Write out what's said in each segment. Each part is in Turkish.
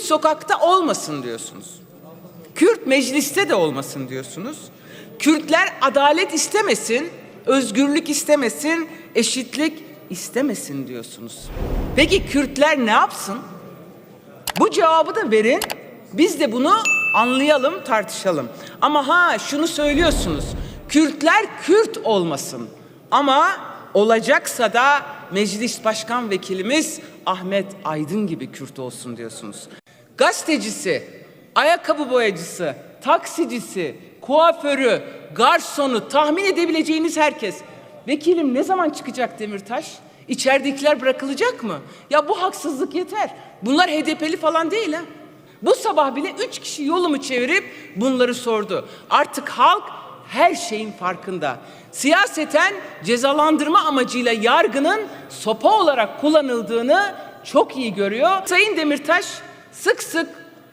sokakta olmasın diyorsunuz. Kürt mecliste de olmasın diyorsunuz. Kürtler adalet istemesin, özgürlük istemesin, eşitlik istemesin diyorsunuz. Peki Kürtler ne yapsın? Bu cevabı da verin. Biz de bunu anlayalım, tartışalım. Ama ha şunu söylüyorsunuz. Kürtler Kürt olmasın. Ama olacaksa da Meclis Başkan Vekilimiz Ahmet Aydın gibi Kürt olsun diyorsunuz. Gazetecisi, ayakkabı boyacısı, taksicisi, kuaförü, garsonu tahmin edebileceğiniz herkes. Vekilim ne zaman çıkacak Demirtaş? İçeridekiler bırakılacak mı? Ya bu haksızlık yeter. Bunlar HDP'li falan değil ha. Bu sabah bile üç kişi yolumu çevirip bunları sordu. Artık halk her şeyin farkında. Siyaseten cezalandırma amacıyla yargının sopa olarak kullanıldığını çok iyi görüyor. Sayın Demirtaş sık sık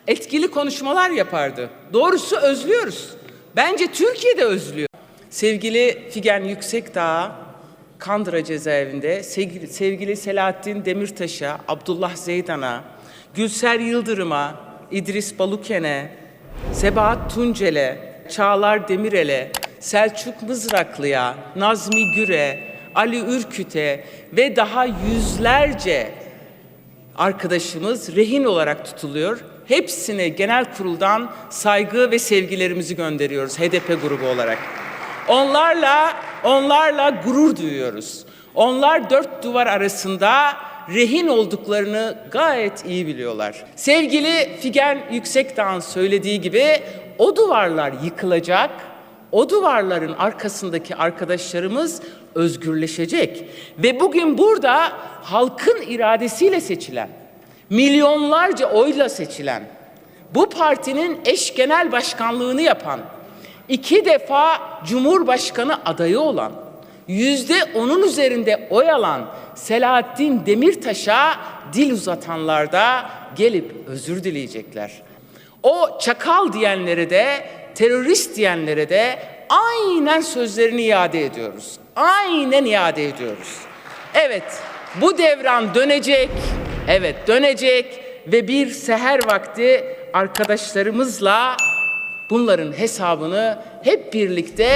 etkili konuşmalar yapardı. Doğrusu özlüyoruz. Bence Türkiye de özlüyor. Sevgili Figen Yüksekdağ, Kandıra cezaevinde sevgili, sevgili Selahattin Demirtaş'a, Abdullah Zeydan'a, Gülser Yıldırım'a, İdris Baluken'e, Sebahat Tuncel'e, Çağlar Demirel'e, Selçuk Mızraklı'ya, Nazmi Güre, Ali Ürküt'e ve daha yüzlerce arkadaşımız rehin olarak tutuluyor. Hepsine genel kuruldan saygı ve sevgilerimizi gönderiyoruz HDP grubu olarak. Onlarla onlarla gurur duyuyoruz. Onlar dört duvar arasında rehin olduklarını gayet iyi biliyorlar. Sevgili Figen Yüksekdağ'ın söylediği gibi o duvarlar yıkılacak. O duvarların arkasındaki arkadaşlarımız özgürleşecek ve bugün burada halkın iradesiyle seçilen, milyonlarca oyla seçilen, bu partinin eş genel başkanlığını yapan, iki defa Cumhurbaşkanı adayı olan, yüzde onun üzerinde oy alan Selahattin Demirtaş'a dil uzatanlar da gelip özür dileyecekler. O çakal diyenlere de, terörist diyenlere de aynen sözlerini iade ediyoruz. Aynen iade ediyoruz. Evet, bu devran dönecek. Evet, dönecek ve bir seher vakti arkadaşlarımızla bunların hesabını hep birlikte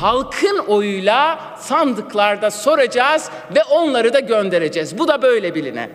halkın oyuyla sandıklarda soracağız ve onları da göndereceğiz. Bu da böyle biline.